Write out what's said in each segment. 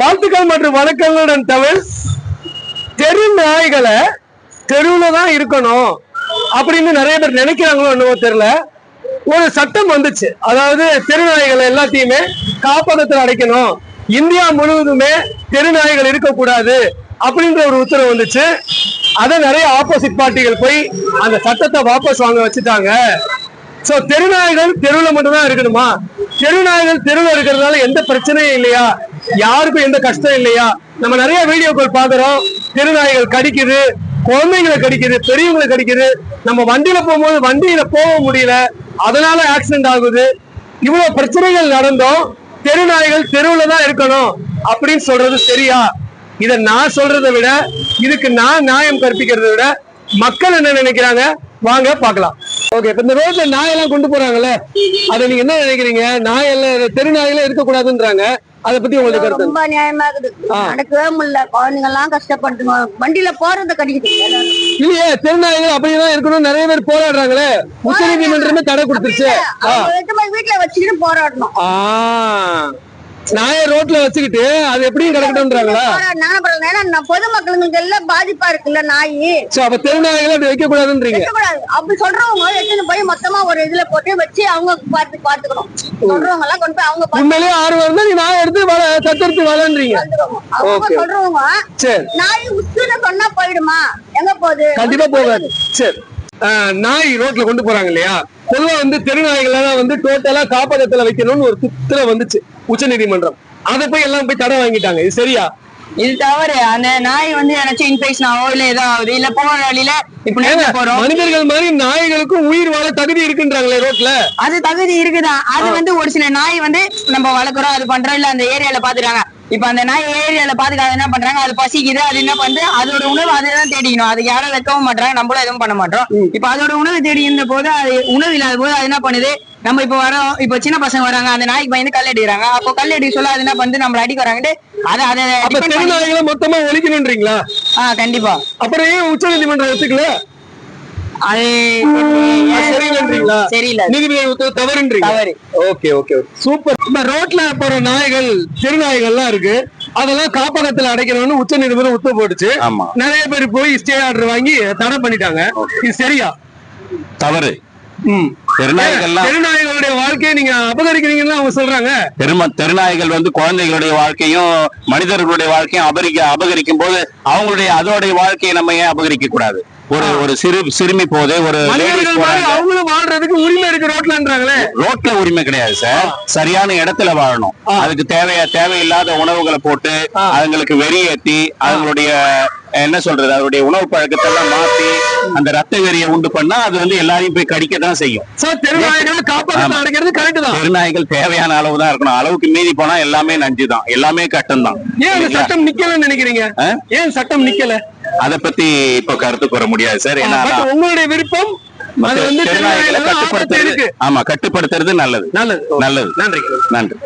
வாழ்த்துக்கள் மற்றும் வணக்கங்களுடன் தமிழ். தெரு நாய்களை தெருவில் தான் இருக்கணும் அப்படின்னு நிறைய பேர் நினைக்கிறாங்களோ என்னவோ தெரியல. ஒரு சட்டம் வந்துச்சு. அதாவது தெரு நாய்களை எல்லாத்தையுமே காப்பகத்தில் அடைக்கணும். இந்தியா முழுவதுமே தெரு நாய்கள் இருக்கக்கூடாது அப்படின்ற ஒரு உத்தரவு வந்துச்சு. அதை நிறைய ஆப்போசிட் பார்ட்டிகள் போய் அந்த சட்டத்தை வாபஸ் வாங்க வச்சுட்டாங்க. ஸோ தெருநாய்கள் தெருவில் மட்டும்தான் இருக்கணுமா? தெருநாய்கள் தெருவில் இருக்கிறதுனால எந்த பிரச்சனையும் இல்லையா? யாருக்கும் எந்த கஷ்டம் இல்லையா? நம்ம நிறைய வீடியோக்கள் பாக்குறோம் திருநாய்கள் கடிக்குது குழந்தைங்களை கடிக்குது பெரியவங்களை கடிக்குது. நம்ம வண்டியில போகும்போது வண்டியில போக முடியல. அதனால ஆக்சிடென்ட் ஆகுது. இவ்வளவு பிரச்சனைகள் நடந்தோம். தெருநாய்கள் தெருவுல தான் இருக்கணும் அப்படின்னு சொல்றது சரியா? இத நான் சொல்றதை விட இதுக்கு நான் நியாயம் கற்பிக்கிறத விட மக்கள் என்ன நினைக்கிறாங்க? வாங்க பாக்கலாம் ஓகே இப்ப இந்த ரோட்ல நாயெல்லாம் கொண்டு போறாங்கல்ல? அதை நீங்க என்ன நினைக்கிறீங்க? நாயெல்லாம் தெருநாயெல்லாம் தெரு இருக்கக்கூடாதுன்றாங்க. அதை பத்தி உங்களுக்கு கருத்து ரொம்ப நியாயமா இருக்குது. நடக்கவே முடியல. குழந்தைங்க எல்லாம் கஷ்டப்பட்டுங்க. வண்டியில போறத கடிக்குது இல்லையே தெருநாய்கள் அப்படிதான் இருக்கணும் நிறைய பேர் போராடுறாங்களே. உச்ச நீதிமன்றமே தடை கொடுத்துருச்சு. வீட்டுல வச்சுக்கிட்டு போராடணும். நாயை ரோட்ல வச்சுக்கிட்டு அது எப்படியும் கிடக்கட்டும்ன்றாங்களா? நான் பொதுமக்களுங்களுக்கு எல்லாம் பாதிப்பா இருக்குல்ல நாய்? சோ அப்ப தெருநாய்களை அப்படி வைக்க கூடாதுன்றீங்க அப்படி சொல்றவங்க எடுத்துன்னு போய் மொத்தமா ஒரு இதுல போட்டு வச்சு அவங்க பார்த்து பாத்துக்கணும் சொல்றவங்க எல்லாம் கொண்டு போய் அவங்க உண்மையிலேயே ஆர்வம் இருந்தா நீ நாயை எடுத்து வள தத்தெடுத்து வளன்றீங்க. அவங்க. சொல்றவங்க சரி. நாய் உசுன்னு சொன்னா போயிடுமா? எங்க போகுது? கண்டிப்பா போகாது. சரி. நாய் ரோட்ல கொண்டு போறாங்க இல்லையா? பொதுவா வந்து தெருநாய்களை வந்து டோட்டலா காப்பகத்துல வைக்கணும்னு ஒரு உத்தரவு வந்துச்சு. உச்ச நீதிமன்றம் அதை போய் எல்லாம் போய் தடை வாங்கிட்டாங்க. இது சரியா? இது தவறு. அந்த நாய் வந்து ஏதாச்சும் இன்ஃபெக்ஷன் ஆகும் இல்ல ஏதோ ஆகுது இல்ல போற வழியில மனிதர்கள் மாதிரி நாய்களுக்கும் உயிர் வாழ தகுதி இருக்குன்றாங்களே ரோட்ல? அது தகுதி இருக்குதான் அது வந்து ஒரு சில நாய் வந்து நம்ம வளர்க்குறோம் அது பண்றோம் இல்ல அந்த ஏரியால பாத்துறாங்க இப்ப அந்த நாய் ஏரியால பாத்துக்காத என்ன பண்றாங்க? அது பசிக்குது அது என்ன பண்ணுது அதோட உணவு அதுதான் தேடிக்கணும். அதுக்கு யாரும் வைக்கவும் மாட்டாங்க நம்மளும் எதுவும் பண்ண மாட்டோம். இப்ப அதோட உணவு தேடி இருந்த போது அது உணவு இல்லாத போது அது என்ன பண்ணுது? நம்ம இப்ப வரோம் இப்ப சின்ன பசங்க வராங்க அந்த நாய்க்கு பயந்து கல் அடிக்கிறாங்க. அப்போ கல் அடி சொல்ல அது என்ன பண்ணுது? நம்மள அடிக்க வராங்கட்டு அதை அதை அப்ப தெருநாய்களை மொத்தமா ஒழிக்கணும்ன்றீங்களா ஆ கண்டிப்பா. அப்புறம் ஏன் உச்ச நீதிமன்றம் ஒத்துக்கல? அது அது சரியில்லைன்றீங்களா? சரியில்லை. நீதிபதி உத்தரவு தவறுன்றீங்க? தவறு. Okay okay super. இப்ப ரோட்ல போற நாய்கள் தெருநாய்கள்லாம் இருக்கு. அதெல்லாம் காப்பகத்துல அடைக்கணும்னு உச்ச நீதிமன்றம் உத்தரவு போட்டுச்சு. ஆமா. நிறைய பேர் போய் ஸ்டே ஆர்டர் வாங்கி தடை பண்ணிட்டாங்க. இது சரியா? தவறு. தெருநாய்களுடைய வாழ்க்கையை நீங்க அபகரிக்கிறீங்கன்னு அவங்க சொல்றாங்க. பெரும தெருநாய்கள் வந்து குழந்தைகளுடைய வாழ்க்கையும் மனிதர்களுடைய வாழ்க்கையும் அபகரிக்க அபகரிக்கும் போது அவங்களுடைய அதோடைய வாழ்க்கையை நம்ம ஏன் அபகரிக்க கூடாது? ஒரு ஒரு சிறு சிறுமி போது ஒரு அவங்களும் வாழ்றதுக்கு உரிமை இருக்கு ரோட்லன்றாங்களே. ரோட்ல உரிமை கிடையாது சார். சரியான இடத்துல வாழணும். அதுக்கு தேவையா தேவையில்லாத உணவுகளை போட்டு. அதுங்களுக்கு வெறியேத்தி அவங்களுடைய என்ன சொல்றது அவருடைய உணவு பழக்கத்தை எல்லாம் மாத்தி அந்த ரத்த வெறியை உண்டு பண்ணா அது வந்து எல்லாரையும் போய் கடிக்க தான் செய்யும். தெருநாய்களை தேவையான அளவு தான் இருக்கணும். அளவுக்கு மீறி போனா எல்லாமே நஞ்சு தான் எல்லாமே கட்டம் தான் ஏன் சட்டம் நிக்கலன்னு நினைக்கிறீங்க? ஏன் சட்டம் நிக்கல? அத பத்தி இப்ப கருத்து கூற முடியாது சார். ஏன்னா உங்களுடைய விருப்பம் கட்டுப்படுத்துறது ஆமா கட்டுப்படுத்துறது நல்லது. நல்லது. நல்லது. நன்றி. நன்றி.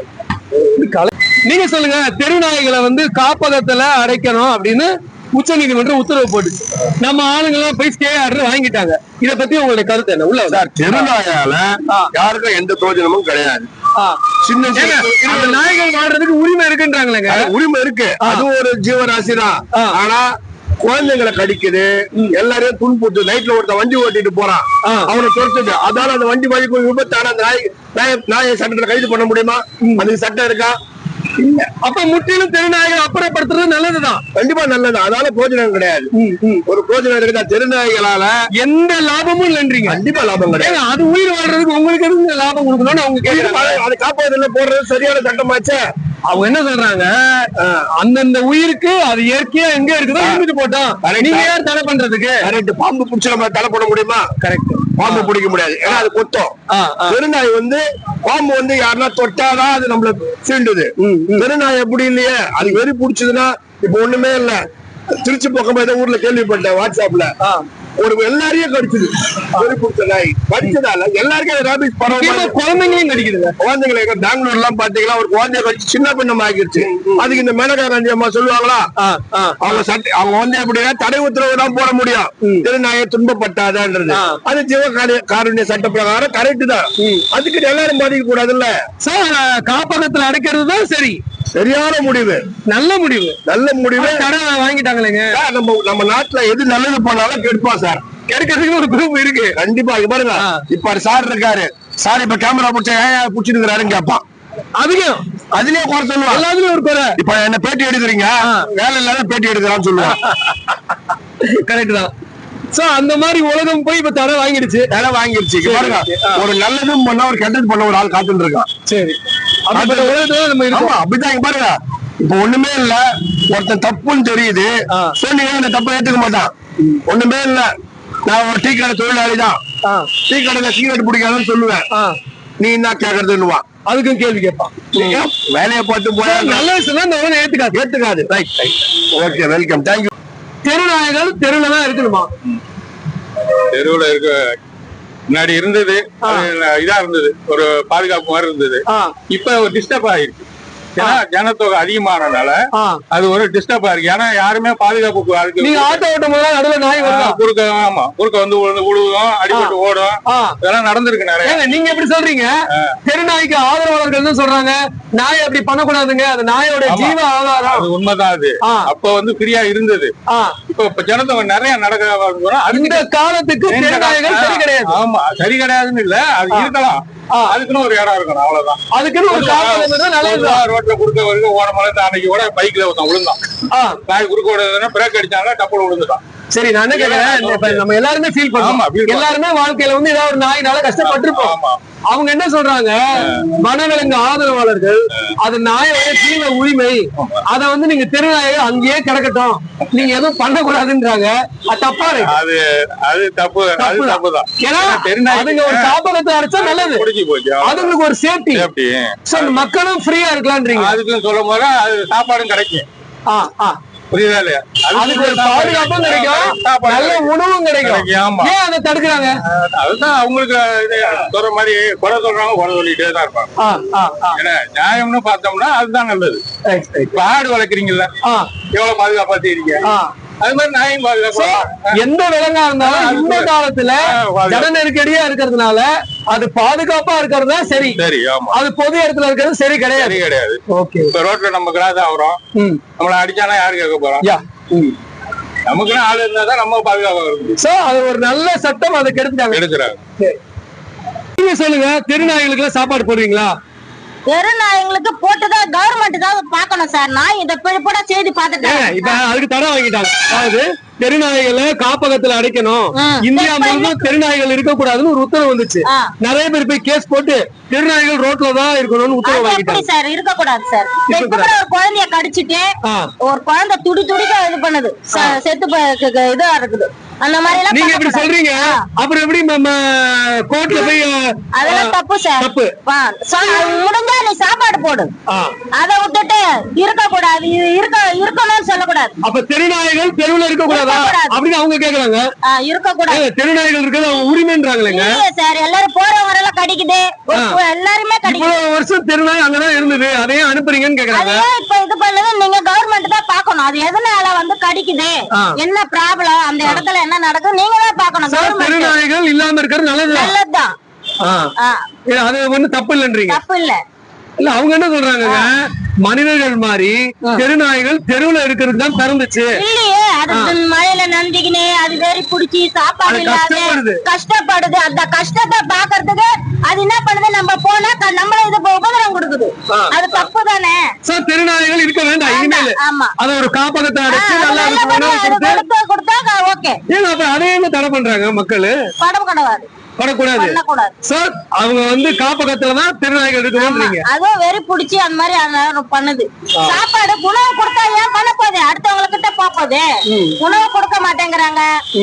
நீங்க சொல்லுங்க தெருநாய்களை வந்து காப்பகத்துல அடைக்கணும் அப்படின்னு உச்ச நீதிமன்றம் உத்தரவு போட்டுச்சு. நம்ம ஆளுங்க எல்லாம் போய் ஸ்டே ஆர்டர் வாங்கிட்டாங்க. இத பத்தி உங்களுடைய கருத்து என்ன? உள்ள வாங்க. தெருநாயால யாருக்கும் எந்த பிரயோஜனமும் கிடையாது. சின்ன நாய்கள் வாழ்றதுக்கு உரிமை இருக்குன்றாங்களேங்க. அது உரிமை இருக்கு. அது ஒரு ஜீவராசி தான். ஆனா குழந்தைங்களை கடிக்குது எல்லாரையும் துன்புறுத்து நைட்ல ஒருத்தன் வண்டி ஓட்டிட்டு போறான். அவனை துரத்துது. அதால அந்த வண்டி வழிக்கு விபத்தான அந்த நாய் நாய நாயை சட்டத்துல கைது பண்ண முடியுமா? அதுக்கு சட்டம் இருக்கா? இல்ல. அப்ப முற்றிலும் தெருநாய்கள் அப்புறப்படுத்துறது நல்லதுதான். கண்டிப்பா நல்லது அதால பிரயோஜனம் கிடையாது. ஒரு பிரயோஜனம் இருக்குதா? தெருநாய்களால எந்த லாபமும் இல்லைன்றீங்க. கண்டிப்பா லாபம் கிடையாது. அது உயிர் வாழ்றதுக்கு உங்களுக்கு எதுக்கு லாபம் கொடுக்கணும்னு அவங்க கேக்குறாங்க அது காப்பாதுல போடுறது சரியான சட்டமாச்சே. அவங்க என்ன சொல்றாங்க? அந்தந்த உயிருக்கு அது இயற்கையா எங்க இருக்குதோ இருந்துட்டு போட்டோம். நீங்க யார் தடை பண்றதுக்கு? கரெக்ட் பாம்பு பிடிச்சு நம்ம தடை போட முடியுமா? கரெக்ட் பாம்பு பிடிக்க முடியாது. ஏன்னா அது கொத்தம் பெருநாய் வந்து பாம்பு வந்து யாருன்னா தொட்டாதான் அது நம்மள சீண்டுது. பெருநாய் எப்படி இல்லையே? அது வெறி பிடிச்சதுன்னா இப்ப ஒண்ணுமே இல்ல. திருச்சி பக்கம் ஏதோ ஊர்ல கேள்விப்பட்டேன் வாட்ஸ்அப்ல ஒரு எல்லாரையும் கடிச்சது. பிடிச்ச நாய் கடிச்சதால எல்லாருக்கும் ரேபிஸ் முக்கியமா பரவாயில்ல குழந்தைங்களையும் கடிக்குதுங்க. குழந்தைங்களை பெங்களூர் எல்லாம் பாத்தீங்கன்னா ஒரு குழந்தைய கடிச்சு சின்ன பெண்ணம் ஆகிருச்சு அதுக்கு இந்த மேனகா காந்தி அம்மா சொல்லுவாங்களா. அவங்க சட்டை அவங்க வந்து எப்படின்னா தடை உத்தரவு தான் போட முடியும். திருநாயை துன்பப்பட்டாதான்றது. அது ஜீவ காரு- காருண்ய சட்ட பிரகாரம் கரெக்ட் தான். அதுக்கு எல்லாரும் பாதிக்க கூடாதுல்ல சார் காப்பகத்துல அடைக்கிறது தான் சரி. சரியான முடிவு. நல்ல முடிவு. நல்ல முடிவு. தடை வாங்கிட்டாங்களேங்க. நம்ம நம்ம நாட்டுல எது நல்லது பண்ணாலும் கெடுப்பான் சார். கிடைக்கிறதுக்கு ஒரு குரூப் இருக்கு. கண்டிப்பா இங்க பாருங்க. இப்ப சார் இருக்காரு. சார் இப்ப கேமரா பிடிச்ச ஏன் பிடிச்சிருக்கிறாருன்னு கேட்பான். அதிகம் அதுலயே குறை சொல்லுவான். எல்லாத்துலயும் ஒரு குறை. இப்ப என்ன பேட்டி எடுக்கிறீங்க? வேலை இல்லாத பேட்டி எடுக்கிறான்னு சொல்லுவான். கரெக்ட் தான். சோ அந்த மாதிரி உலகம் போய் இப்ப தடை வாங்கிடுச்சு. வாங்கிருச்சு இங்க பாருங்க. ஒரு நல்லதும் பண்ண ஒரு கெட்டது பண்ண ஒரு ஆள் காத்துட்டு இருக்கான். சரி. அப்படிப்பட்ட உலகத்துல நம்ம இருக்கோம். ஆமா அப்படிதான் பாருங்க. இப்ப ஒண்ணுமே இல்ல. ஒருத்தன் தப்புன்னு தெரியுது. சொன்னீங்க இந்த தப்பை ஏத்துக்க மாட்டான். ஒண்ணுமே இல்ல. நான் ஒரு டீ கடை தொழிலாளி தான் ஆ, டீ கடையில சிகரெட் பிடிக்காதுன்னு சொல்லுவேன். நீ என்ன கேக்குறதுன்னுவான். அதுக்கும் கேள்வி கேட்பான். வேலையை பார்த்து போயா நல்ல விஷயம் ஏத்துக்காது. ஏத்துக்காது. Right right okay welcome thank you தெருநாயகர்கள் தெருவுல தான் இருக்கணுமா? தெருவுல இருக்க முன்னாடி இருந்தது இதா இருந்தது ஒரு பாதுகாப்பு மாதிரி இருந்தது. இப்ப ஒரு டிஸ்டர்ப் ஆயிருக்கு ஏன்னா ஜனத்தொகை அதிகமானனால ஆ. அது ஒரு டிஸ்டர்ப் ஆயிருக்கு ஏன்னா யாருமே பாதுகாப்பு அதுக்கு நீங்க ஆட்டோ ஓட்டும் போது நடுவுல நாய் ஆ, வருதா குறுக்க ஆமா. குறுக்க வந்து விழுந்து விழுவும் அடிபட்டு ஓடும். இதெல்லாம் நடந்திருக்கு நிறைய. நீங்க எப்படி சொல்றீங்க? தெருநாய்க்கு ஆதரவாளர்கள் தான் சொல்றாங்க. நாய் அப்படி பண்ணக்கூடாதுங்க. அது நாயோட. ஜீவ ஆதாரம். அது உண்மைதான் அது. அப்ப வந்து ஃப்ரீயா இருந்தது. இப்ப ஜனத்தொகை நிறைய நடக்க இந்த காலத்துக்கு தெருநாயகர்கள் சரி கிடையாது. ஆமா. சரி கிடையாதுன்னு இல்ல. அது இருக்கலாம். அதுக்குன்னு ஒரு இடம் இருக்கணும் அவ்வளவுதான். அதுக்குன்னு ஒரு காவல் இருந்தா நல்லதுதான் பொதுவா ரோட்ல குறுக்க வந்து ஓட மலை அன்னைக்கு கூட பைக்ல ஒருத்தன் விழுந்தான். குறுக்க ஓடுதுன்னா பிரேக் அடிச்சாங்க டப்புல விழுந்துட்டான். சரி நான் என்ன கேக்குறேன்? நம்ம எல்லாருமே ஃபீல் பண்ணுவோம். எல்லாருமே வாழ்க்கையில வந்து ஏதாவது ஒரு நாயினால கஷ்டப்பட்டிருப்போம். அவங்க என்ன சொல்றாங்க? வனவிலங்கு ஆதரவாளர்கள் அது நாயோட ஜீவ உரிமை. அத வந்து நீங்க தெருநாயகர் அங்கேயே கிடக்கட்டும். நீங்க எதுவும் பண்ணக்கூடாதுன்றாங்க. அது தப்பா இருக்கு அது அது தப்பு அது தப்புதான். ஏன்னா தெருநாய் அதுங்க ஒரு காப்பகத்தை அடைச்சா நல்லது. அதுங்களுக்கு ஒரு சேஃப்டி மக்களும் ஃப்ரீயா இருக்கலாம்ன்றீங்க. அதுக்கு சொல்லும் போது அது சாப்பாடும் கிடைக்கும். ஆ, ஆ. புரியுதா இல்லையா? அதுக்கு ஒரு பாதுகாப்பும் கிடைக்கும். நல்ல உணவும் கிடைக்கும். ஏன் அதை தடுக்கிறாங்க? அதுதான் அவங்களுக்கு சொல்ற மாதிரி குறை சொல்றாங்க குறை சொல்லிட்டே தான் இருப்பாங்க. ஏன்னா நியாயம்னு பார்த்தோம்னா அதுதான் நல்லது. இப்ப ஆடு வளர்க்குறீங்கல்ல எவ்வளவு பாதுகாப்பா செய்றீங்க. அது மாதிரி நாயும் பாதுகாப்பா எந்த விலங்கா இருந்தாலும் இந்த காலத்துல. ஜன நெருக்கடியா இருக்கிறதுனால அது பாதுகாப்பா இருக்கிறது சரி. சரி ஆமா. அது பொது இடத்துல இருக்கிறது சரி கிடையாது. கிடையாது. ஓகே. இப்ப ரோட்ல நம்ம கிராஸ் ஆகுறோம். நம்மள அடிச்சானா யாரு கேட்க போறோம்? யா நமக்குன்னு ஆள் இருந்தா தான் நம்ம பாதுகாப்பா இருக்கு சோ அது ஒரு நல்ல சட்டம் அதை கெடுத்துட்டாங்க எடுக்கிறாங்க. நீங்க சொல்லுங்க தெருநாய்களுக்கு சாப்பாடு போடுவீங்களா? தெருநாயங்களுக்கு போட்டுதான் கவர்மெண்ட் தான் பாக்கணும் சார் நான் இதை பிழைப்பட செய்தி ஏங்க, பார்த்துட்டேன் இப்ப அதுக்கு தடை வாங்கிட்டாங்க. அதாவது தெருநாய்களை காப்பகத்துல அடைக்கணும். இந்தியா முழுவதும் தெருநாய்கள் இருக்கக்கூடாதுன்னு ஒரு உத்தரவு வந்துச்சு. நிறைய பேர் போய் கேஸ் போட்டு தெருநாய்கள் ரோட்ல தான் இருக்கணும்னு உத்தரவு வாங்கிட்டாங்க. சார் இருக்க கூடாது சார் ஒரு குழந்தைய கடிச்சிட்டு. ஒரு குழந்தை துடி துடிக்க இது பண்ணுது. செத்து இதா இருக்குது. அந்த மாதிரி எல்லாம் நீங்க இப்படி. சொல்றீங்க. அப்புறம் எப்படி நம்ம கோர்ட்ல போய் அதெல்லாம் தப்பு சார். தப்பு. முடிஞ்சா நீ சாப்பாடு போடு. அதை விட்டுட்டு இருக்க கூடாது இருக்க இருக்கணும்னு சொல்லக்கூடாது. அப்ப தெருநாய்கள் தெருவுல இருக்க கூடாதா. அப்படின்னு அவங்க கேக்குறாங்க. இருக்க கூடாது ஏங்க, தெருநாய்கள் இருக்கிறது அவங்க உரிமைன்றாங்களேங்க. சார் எல்லாரும் போறவங்க எல்லாம் கடிக்குது எல்லாருமே கடிக்குது. இவ்வளவு வருஷம் தெருநாய் அங்கதான் இருந்தது. அதையும் அனுப்புறீங்கன்னு கேக்குறாங்க. இப்ப இது பண்ணது நீங்க கவர்மெண்ட் தான் பாக்கணும் அது எதனால வந்து கடிக்குது. என்ன ப்ராப்ளம் அந்த இடத்துல என்ன நடக்குது நீங்க தான் பாக்கணும் தெருநாய்கள் இல்லாம இருக்கிறது நல்லதுதான். நல்லதுதான். அது ஒண்ணு தப்பு இல்லைன்றீங்க. தப்பு இல்ல இல்ல அவங்க என்ன சொல்றாங்க மனிதர்கள் மாதிரி தெருநாய்கள் தெருவுல இருக்கிறது தான் பிறந்துச்சு. அது மழையில நனைஞ்சுக்கினே அது வெறி புடிச்சு சாப்பாடு இல்லாத கஷ்டப்படுது. அந்த கஷ்டத்தை பாக்குறதுக்கு அது என்ன பண்ணுது? நம்ம போனா நம்மள இது உபதிரம் கொடுக்குது. அது தப்பு தானே? சார் தெருநாய்கள் இருக்க வேண்டாம் இனிமேல். ஆமா. அது ஒரு காப்பகத்தை அடைச்சு நல்லா கொடுத்து. ஓகே. ஏங்க அப்ப அதையும் தடை பண்றாங்க மக்கள்? படம் கிடையாது பண்ணக்கூடாது. சார் அவங்க வந்து காப்பகத்துல தான் திருநாய்கள் இருக்கணும்ன்றீங்க அதுவும் வெறி புடிச்சு அந்த மாதிரி பண்ணுது. சாப்பாடு உணவு கொடுத்தா ஏன் பண்ண போகுது? அடுத்தவங்க கிட்ட போக போகுது. உணவு கொடுக்க மாட்டேங்கிறாங்க.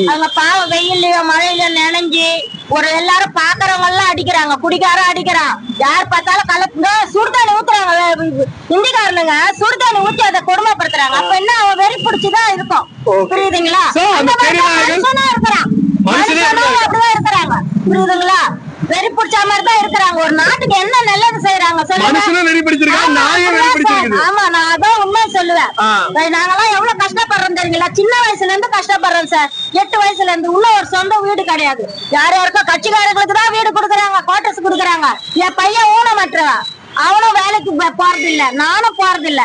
அவங்க பாவம் வெயில்லயோ மழையிலயோ நினைஞ்சு ஒரு எல்லாரும் பாக்குறவங்க எல்லாம் அடிக்கிறாங்க. குடிக்காரன் அடிக்கிறான். யார் பார்த்தாலும் கலப்புங்க சுடுதண்ணி ஊத்துறாங்க. இந்திக்காரனுங்க சுடுதண்ணி ஊத்தி அதை கொடுமைப்படுத்துறாங்க. அப்ப என்ன அவன் வெறி புடிச்சுதான் இருக்கும். புரியுதுங்களா? இருக்கிறான் மனுஷனே மனுஷனும் அப்படிதான் இருக்கிறாங்க புரியுதுங்களா? வெறி புடிச்ச மாதிரி தான் இருக்கிறாங்க. ஒரு நாட்டுக்கு என்ன நல்லது செய்யறாங்க சொல்லுங்க. ஆமா, நான் அதான் உண்மை சொல்லுவேன். நாங்கெல்லாம் எவ்வளவு கஷ்டப்படுறோம் தெரியுங்களா? சின்ன வயசுல இருந்து கஷ்டப்படுறோம் சார். எட்டு வயசுல இருந்து இன்னும் ஒரு சொந்த வீடு கிடையாது. யார் யாருக்கோ கட்சிக்காரங்களுக்கு தான் வீடு கொடுக்குறாங்க குவார்டர்ஸ் கொடுக்குறாங்க. என் பையன் ஊனமற்றவன் அவனும் வேலைக்கு போறது இல்ல நானும் போறது இல்ல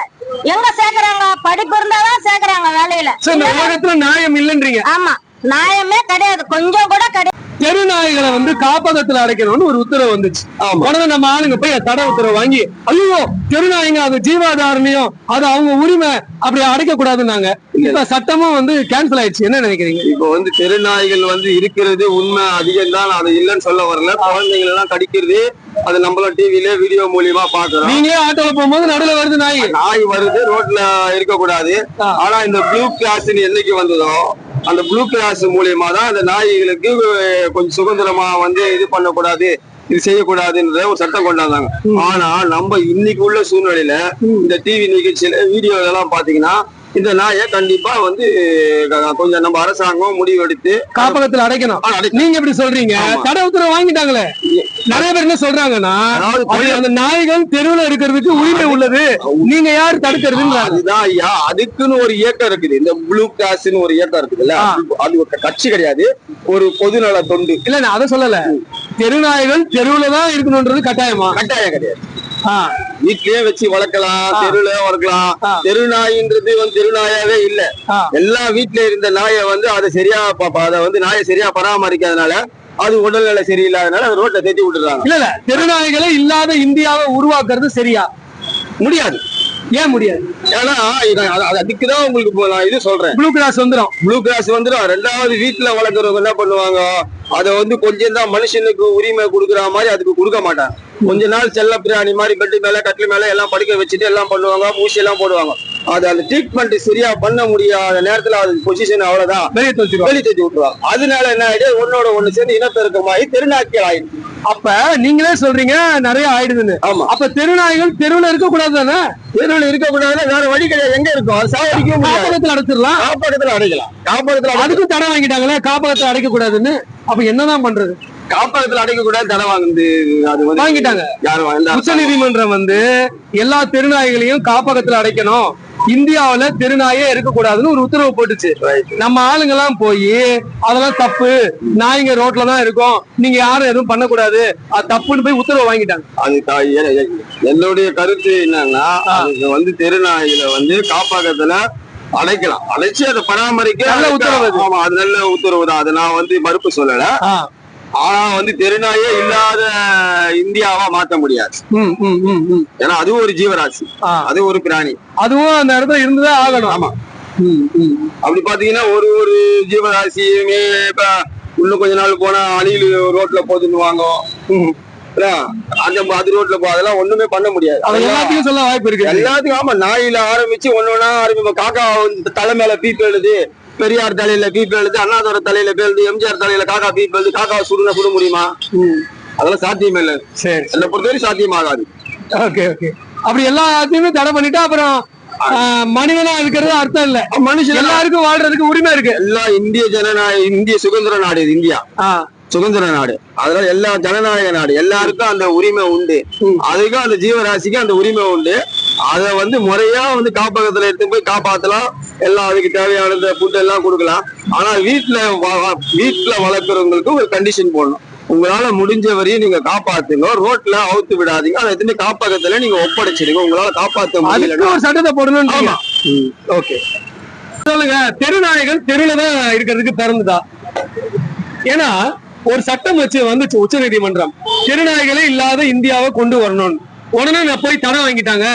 எங்க சேர்க்கறாங்க? படிப்பு இருந்தாதான் சேர்க்கறாங்க வேலையில. உலகத்துல நியாயம் இல்லைன்றீங்க. ஆமா நியாயமே கிடையாது. கொஞ்சம் கூட கிடையாது தெரு நாய்களை வந்து காப்பகத்துல அடைக்கணும்னு ஒரு உத்தரவு வந்துச்சு. உடனே நம்ம ஆளுங்க போய் தடை உத்தரவு வாங்கி ஐயோ தெரு நாய்ங்க அது ஜீவாதாரணையும் அது அவங்க உரிமை அப்படி அடைக்க கூடாதுன்னாங்க இப்ப சட்டமும் வந்து கேன்சல் ஆயிடுச்சு. என்ன நினைக்கிறீங்க? இப்போ வந்து தெருநாய்கள் வந்து இருக்கிறது உண்மை அதிகம் தான் அது இல்லைன்னு சொல்ல வரல. குழந்தைகள் எல்லாம் கடிக்கிறது அது நம்மளும் டிவில வீடியோ மூலியமா பாக்குறோம். நீங்களே ஆட்டோல போகும்போது நடுவுல வருது நாய். நாய் வருது ரோட்ல இருக்க கூடாது ஆனா இந்த ப்ளூ கிளாஸ் என்னைக்கு வந்ததோ அந்த ப்ளூ கிளாஸ் மூலியமா தான் அந்த நாய்களுக்கு கொஞ்சம் சுதந்திரமா வந்து இது பண்ணக்கூடாது இது செய்யக்கூடாதுன்ற ஒரு சட்டம் கொண்டாந்தாங்க. ஆனா நம்ம இன்னைக்கு உள்ள சூழ்நிலையில இந்த டிவி நிகழ்ச்சியில வீடியோ எல்லாம் பாத்தீங்கன்னா இந்த நாயை கண்டிப்பா வந்து கொஞ்சம் நம்ம அரசாங்கம் முடிவெடுத்து காப்பகத்துல அடைக்கணும். நீங்க எப்படி சொல்றீங்க. தடை உத்தரவு வாங்கிட்டாங்களே. நிறைய பேர் என்ன சொல்றாங்கன்னா அந்த நாய்கள் தெருவுல இருக்கிறதுக்கு உரிமை உள்ளது. நீங்க யார் தடுக்கிறதுன்றாங்க? அதுதான் ஐயா அதுக்குன்னு ஒரு இயக்கம் இருக்குது. இந்த ப்ளூ கிளாஸ்னு ஒரு இயக்கம் இருக்குதுல்ல. அது ஒரு கட்சி கிடையாது. ஒரு பொதுநல தொண்டு. இல்ல நான் அதை சொல்லல. தெருநாய்கள் தெருவுல தான் இருக்கணும்ன்றது கட்டாயமா? கட்டாயம் கிடையாது. வீட்லயே வச்சு வளர்க்கலாம். தெருல வளர்க்கலாம். தெருநாயின்றது வந்து தெருநாயாவே இல்ல. எல்லா வீட்ல இருந்த நாயை வந்து அதை சரியா ப- ப- அதை வந்து நாயை சரியா பராமரிக்காதனால அது உடல்நிலை சரியில்லாதனால அதை ரோட்ல தேத்தி விட்டுறாங்க இல்ல இல்ல. தெருநாய்களே இல்லாத இந்தியாவை உருவாக்குறது சரியா? முடியாது. ஏன் முடியாது? ஏன்னா இது- அது- அது- அதுக்குதான் உங்களுக்கு நான் இது சொல்றேன். ப்ளூ கிராஸ் வந்துரும். ப்ளூ கிராஸ் வந்துடும் ரெண்டாவது வீட்டுல வளர்க்குறவங்க என்ன பண்ணுவாங்க? அதை வந்து கொஞ்சம் தான் மனுஷனுக்கு உரிமை கொடுக்குற மாதிரி அதுக்கு கொடுக்க மாட்டாங்க. கொஞ்ச நாள் செல்ல பிராணி மாதிரி பெட்டு மேல கட்டில் மேல எல்லாம் படுக்க வச்சுட்டு எல்லாம் பண்ணுவாங்க ஊசி எல்லாம் போடுவாங்க. அது அந்த ட்ரீட்மெண்ட் சரியா பண்ண முடியாத நேரத்துல அது பொசிஷன் அவ்வளவுதான். வெளியே தோச்சிருவாங்க வெளி தூக்கி விட்டுருவாங்க. அதனால என்ன ஆயிடுது? ஒன்னோட ஒண்ணு சேர்ந்து இனப்பெருக்கமாகி தெருநாட்கள் ஆயிடுச்சு அப்ப நீங்களே சொல்றீங்க நிறைய ஆயிடுதுன்னு. ஆமா. அப்ப தெருநாய்கள் தெருவுல இருக்க கூடாது தானே தெருவில் இருக்கக்கூடாதுன்னா வேற வழி கிடையாது. எங்க இருக்கும்? முடியாது. காப்பகத்துல அடைச்சிடலாம். காப்பகத்துல அடைக்கலாம். காப்பகத்துல அதுக்கும் தடை வாங்கிட்டாங்களே காப்பகத்துல அடைக்க கூடாதுன்னு அப்ப என்னதான் பண்றது? காப்பகத்துல அடைக்க கூடாது தடை வாங்குது அது வந்து வாங்கிட்டாங்க. யாரும் உச்ச நீதிமன்றம் வந்து எல்லா தெருநாய்களையும் காப்பகத்துல அடைக்கணும். இந்தியாவுல தெருநாயே இருக்கக்கூடாதுன்னு ஒரு உத்தரவு போட்டுச்சு. நம்ம ஆளுங்க எல்லாம் போய் அதெல்லாம் தப்பு. நாய்ங்க ரோட்ல தான் இருக்கும். நீங்க யாரும் எதுவும் பண்ணக்கூடாது. அது தப்புன்னு போய் உத்தரவு வாங்கிட்டாங்க. அது என்னுடைய கருத்து என்னன்னா வந்து தெருநாய்களை வந்து காப்பகத்துல அடைக்கலாம். அடைச்சு அதை பராமரிக்க நல்ல உத்தரவு அது. நல்ல உத்தரவு தான். அதை நான் வந்து மறுப்பு சொல்லல. ஆனா வந்து தெருநாயே இல்லாத இந்தியாவா மாத்த முடியாது. ஏன்னா அதுவும் ஒரு ஜீவராசி. அது ஒரு பிராணி அதுவும் அந்த இடத்துல இருந்துதான் ஆகணும் ஆமா. அப்படி பாத்தீங்கன்னா ஒரு ஒரு ஜீவராசியுமே இப்ப இன்னும் கொஞ்ச நாள் போனா அணில் ரோட்ல போதுன்னுவாங்க ம். இல்ல? அந்த அது ரோட்ல போ அதெல்லாம் ஒண்ணுமே பண்ண முடியாது எல்லாத்தையும் சொல்ல வாய்ப்பு இருக்கு எல்லாத்துக்கும் ஆமா நாயில ஆரம்பிச்சு ஒன்னொன்னா ஆரம்பிப்போம் காக்கா தலை மேல பீப் எழுது பெரியார் தலையில பீப் எழுது அண்ணாதுரை தலையில பேழுது எம்ஜிஆர் தலையில காக்கா பீப் எழுது காக்கா சுடுன சுட முடியுமா? அதெல்லாம் சாத்தியமே இல்ல. சரி. என்னை பொறுத்தவரை சாத்தியமாகாது. Okay okay. அப்படி எல்லாத்தையுமே தடை பண்ணிட்டா அப்புறம் மனிதனா இருக்கிறது அர்த்தம் இல்ல. மனுஷன்? எல்லாருக்கும் வாழ்றதுக்கு உரிமை இருக்கு. எல்லா இந்திய ஜனநாயக இந்திய சுதந்திர நாடு இது இந்தியா. சுதந்திர நாடு. அதனால எல்லா ஜனநாயக நாடு எல்லாருக்கும் அந்த உரிமை உண்டு. அதுக்கும் அந்த ஜீவராசிக்கும் அந்த உரிமை உண்டு. அத வந்து முறையா வந்து காப்பகத்துல எடுத்து போய் காப்பாத்தலாம். எல்லாம் அதுக்கு தேவையானது ஃபுட் எல்லாம் கொடுக்கலாம். ஆனா வீட்டுல வீட்டுல வளர்க்குறவங்களுக்கு ஒரு கண்டிஷன் போடணும். உங்களால முடிஞ்ச வரையும் நீங்க காப்பாத்துங்க. ரோட்ல அவுத்து விடாதீங்க. அதை எடுத்து போய் காப்பகத்துல நீங்க ஒப்படைச்சிடுங்க. உங்களால காப்பாத்த முடியல ஒரு சட்டத்தை போடணும் ஓகே சொல்லுங்க. தெருநாய்கள் தெருவுல தான் இருக்கிறதுக்கு பிறந்துதா? ஏன்னா ஒரு சட்டம் வச்சு வந்துச்சு உச்ச நீதிமன்றம் தெருநாய்களே இல்லாத இந்தியாவை கொண்டு வரணும்னு. உடனே நான் போய் தடை வாங்கிட்டாங்க.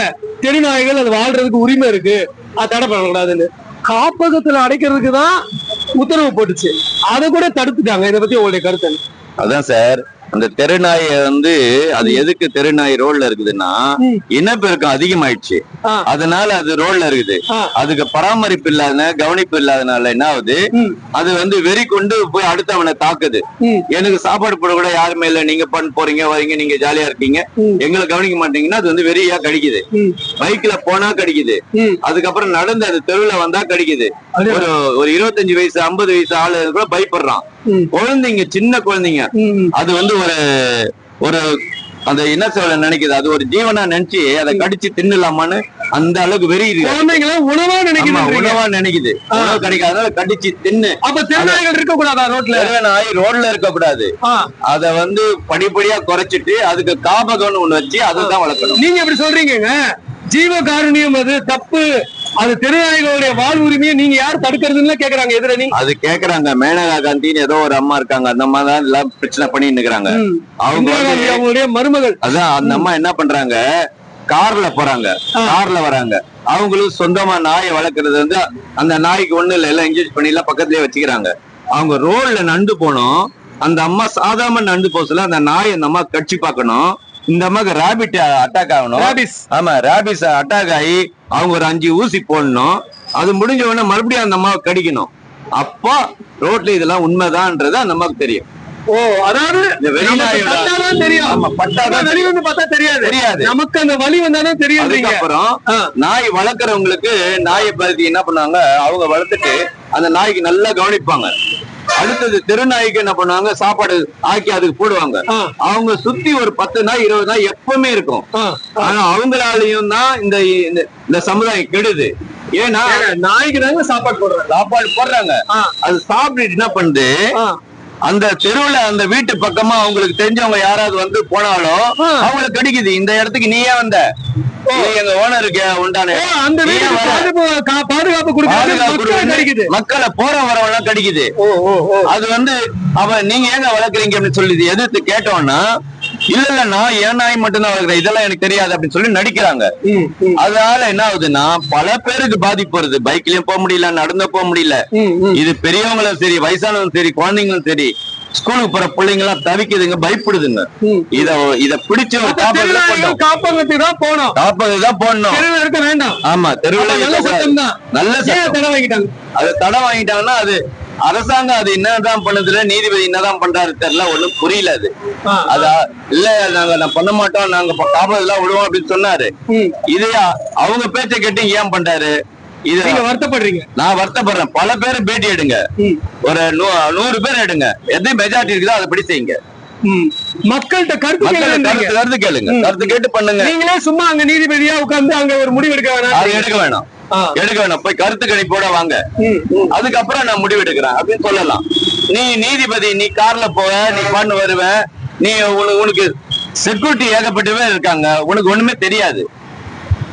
தெருநாய்கள் அது வாழ்றதுக்கு உரிமை இருக்கு. அது தடை பண்ணக்கூடாதுன்னு. காப்பகத்துல அடைக்கிறதுக்கு தான் உத்தரவு போட்டுச்சு. அதை கூட தடுத்துட்டாங்க. இதை பத்தி உங்களுடைய கருத்து அதான் சார் அந்த தெருநாய் வந்து அது எதுக்கு தெருநாய் ரோட்ல இருக்குதுன்னா. இனப்பெருக்கம் அதிகமாயிடுச்சு. அதனால அது ரோட்ல இருக்குது. அதுக்கு பராமரிப்பு இல்லாத கவனிப்பு இல்லாதனால என்ன ஆகுது. அது வந்து வெறி கொண்டு போய் அடுத்தவனை தாக்குது. எனக்கு சாப்பாடு போட கூட யாருமே இல்ல நீங்க பண்ண போறீங்க வரீங்க நீங்க ஜாலியா இருக்கீங்க. எங்களை கவனிக்க மாட்டீங்கன்னா அது வந்து வெறியா கடிக்குது. பைக்ல போனா கடிக்குது. அதுக்கப்புறம் நடந்து அது தெருவுல வந்தா கடிக்குது ஒரு ஒரு இருபத்தஞ்சு வயசு ஐம்பது வயசு ஆளு கூட பயப்படுறான். குழந்தைங்க சின்ன குழந்தைங்க. அது வந்து ஒரு ஒரு அந்த என்ன சொல்ல நினைக்குது? அது ஒரு ஜீவனா நினைச்சு அதை கடிச்சு தின்னலாமான்னு அந்த அளவுக்கு வெறி குழந்தைங்களை உணவா நினைக்கிறீங்க உணவா நினைக்குது. உணவு கிடைக்காதனால கடிச்சு தின்னு. அப்ப தெருநாய்கள் இருக்க கூடாதா ரோட்ல? நாய் ரோட்ல இருக்க கூடாது. அத வந்து படிப்படியா குறைச்சிட்டு அதுக்கு காபகம்னு ஒண்ணு வச்சு அதுதான் வளர்க்கணும். நீங்க இப்படி சொல்றீங்கங்க? ஜீவ காருண்யம் அது தப்பு. அது தெருநாய்களுடைய வாழ் உரிமையை நீங்க யார் தடுக்கிறதுன்னு கேக்குறாங்க எதிரணி. அது கேக்குறாங்க. மேனகா காந்தின்னு ஏதோ ஒரு அம்மா இருக்காங்க. அந்த அம்மா தான் எல்லாம் பிரச்சனை பண்ணிட்டு இருக்கிறாங்க ம். அவங்க அவங்களுடைய மருமகள். அதான் அந்த அம்மா என்ன பண்றாங்க? கார்ல போறாங்க. கார்ல வராங்க. அவங்களும் சொந்தமா நாயை வளர்க்கறது வந்து அந்த நாய்க்கு ஒண்ணு இல்ல. எல்லாம் என்ஜாய் பண்ணி எல்லாம் பக்கத்துலயே வச்சுக்கிறாங்க. அவங்க ரோட்ல நண்டு போனோம். அந்த அம்மா சாதாரண நண்டு போசல அந்த நாயை அந்த அம்மா கட்சி பார்க்கணும். இந்த அம்மாக்கு ரேபிட் அட்டாக் ஆகணும். ராபிஸ் ஆமா ரேபிஸ் அட்டாக் ஆகி அவங்க ஒரு அஞ்சு ஊசி போடணும். அது முடிஞ்ச உடனே மறுபடியும் அந்த அம்மாவை கடிக்கணும். அப்போ ரோட்ல இதெல்லாம் உண்மைதான்ன்றது அந்த அம்மாவுக்கு தெரியும். ஓ அதாவது பார்த்தா தெரியாது. நமக்கு அந்த வலி வந்தாதான் தெரியும் அதுக்கப்புறம் நாய் வளர்க்கறவங்களுக்கு நாயை பத்தி என்ன பண்ணுவாங்க? அவங்க வளர்த்துட்டு அந்த நாய்க்கு நல்லா கவனிப்பாங்க. அடுத்தது தெருநாய்க்கு என்ன பண்ணுவாங்க? சாப்பாடு ஆக்கி அதுக்கு போடுவாங்க. அவங்க சுத்தி ஒரு பத்து நாய் இருபது நாய் எப்பவுமே இருக்கும். ஆனா அவங்களாலையும் தான் இந்த இந்த- சமுதாயம் கெடுது. ஏன்னா நாய்க்கு தாங்க சாப்பாடு போடுறேன் சாப்பாடு போடுறாங்க. அது சாப்பிட்டுட்டு என்ன பண்ணுது? அந்த தெருவுல அந்த வீட்டு பக்கமா அவங்களுக்கு தெரிஞ்சவங்க யாராவது வந்து போனாலும். அவங்களுக்கு கடிக்குது. இந்த இடத்துக்கு நீயே வந்த. எங்க ஓனருக்கு உண்டான. அந்த பாதுகாப்பு மக்களை போற வரவெல்லாம் கடிக்குது. அது வந்து அவன் நீங்க ஏங்க வளர்க்குறீங்க அப்படின்னு சொல்லி எதிர்த்து கேட்டோம்னா இல்ல இல்ல நான் என் நாய் மட்டும்தான் வளர்க்குறேன். இதெல்லாம் எனக்கு தெரியாது அப்படின்னு சொல்லி நடிக்கிறாங்க. அதனால என்ன ஆகுதுன்னா பல பேருக்கு பாதிப்பு வருது. பைக்லயும் போக முடியல நடந்து போக முடியல. இது பெரியவங்களும் சரி வயசானவங்களும் சரி குழந்தைங்களும் சரி ஸ்கூலுக்கு போற பிள்ளைங்க எல்லாம் தவிக்குதுங்க பயப்படுதுங்க. இத இத பிடிச்சு காப்பகத்துக்கு தான் போனோம்? போடணும். தெருவில் இருக்க வேண்டாம். ஆமா தெருவுல நல்ல. சட்டம் தான். நல்ல சட்டம் தடை வாங்கிட்டாங்க? அது தடை வாங்கிட்டாங்கன்னா அது அரசாங்கம் அது என்னதான் பண்ணுதுல நீதிபதி என்னதான் பண்றாரு தெரியல ஒண்ணும் புரியல அது. அது இல்ல நாங்க நான் பண்ண மாட்டோம் நாங்க காப்பதெல்லாம் விடுவோம் அப்படின்னு சொன்னாரு. ம். இது அவங்க பேச்ச கேட்டு ஏன் பண்றாரு? இது நீங்க வருத்தப்படுறீங்க. நான் வருத்தப்படுறேன். பல பேர் பேட்டி எடுங்க. ஒரு நூறு பேர் எடுங்க. எது மெஜாரிட்டி இருக்குதோ அதை படி செய்யுங்க. மக்கள்கிட்ட கருத்து கருத்து கேளுங்க. கருத்து கேட்டு பண்ணுங்க. நீங்களே சும்மா அங்க நீதிபதியா உட்கார்ந்து அங்க ஒரு முடிவு எடுக்க வேணாம். எடுக்க வேணாம். எடுக்க வேணாம். போய் கருத்து கணிப்போட வாங்க. அதுக்கப்புறம் நான் முடிவு எடுக்கிறேன் அப்படின்னு சொல்லலாம். நீ நீதிபதி நீ கார்ல போவ நீ பண்ணு வருவ. நீ உனக்கு உனக்கு செக்யூரிட்டி ஏகப்பட்ட பேர் இருக்காங்க. உனக்கு ஒண்ணுமே தெரியாது.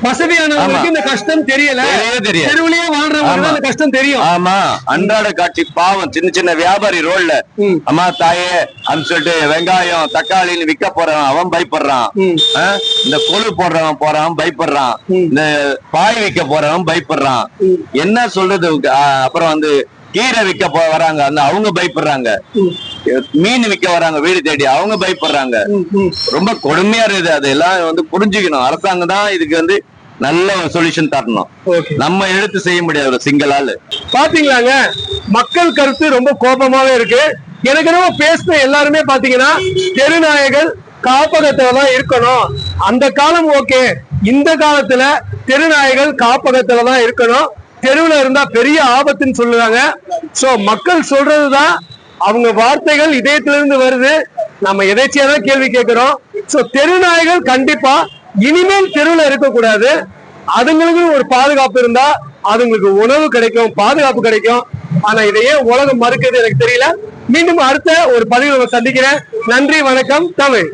வசதியானவங்களுக்கு. இந்த கஷ்டம் தெரியல தெரியாது. தெருவுலயே வாழ்றவங்களுக்கு. அந்த கஷ்டம் தெரியும் ஆமா அன்றாட காட்சி பாவம் சின்ன சின்ன வியாபாரி ரோட்ல ம். அம்மா தாயே அப்படின்னு சொல்லிட்டு வெங்காயம் தக்காளின்னு விற்க போறவன் அவன் பயப்படுறான்? இந்த கொழு போடுறவன் போறவன் பயப்படுறான். இந்த பாய் விற்க போறவன் பயப்படுறான். என்ன சொல்றது அப்புறம் வந்து கீரை விற்க போ வராங்க அந்த அவங்க பயப்படுறாங்க. மீன் விற்க வராங்க வீடு தேடி அவங்க பயப்படுறாங்க. ரொம்ப கொடுமையா இருக்குது அதெல்லாம் வந்து புரிஞ்சுக்கணும் அரசாங்கம் தான் இதுக்கு வந்து நல்ல ஒரு சொல்யூஷன் தரணும். நம்ம எடுத்து செய்ய முடியாது சிங்கிள் ஆளு. பாத்தீங்களாங்க? மக்கள் கருத்து ரொம்ப கோபமாவே இருக்கு. எனக்கு என்னவோ பேசின எல்லாருமே பாத்தீங்கன்னா தெருநாயகர் காப்பகத்துல தான் இருக்கணும். அந்த காலம் ஓகே. இந்த காலத்துல தெருநாயகள் காப்பகத்துல தான் இருக்கணும். தெருவுல இருந்தா பெரிய ஆபத்துன்னு சொல்லுறாங்க சோ மக்கள் சொல்றதுதான் அவங்க வார்த்தைகள் இதயத்திலிருந்து வருது. நம்ம எதேச்சியா தான் கேள்வி கேட்கிறோம். சோ தெருநாய்கள் கண்டிப்பா இனிமேல் தெருவில் இருக்கக்கூடாது. அதுங்களுக்கு ஒரு பாதுகாப்பு இருந்தா அதுங்களுக்கு உணவு கிடைக்கும் பாதுகாப்பு கிடைக்கும். ஆனா இதையே உலகம் மறுக்கிறது எனக்கு தெரியல. மீண்டும் அடுத்த ஒரு பதிவு சந்திக்கிறேன். நன்றி வணக்கம் தமிழ்.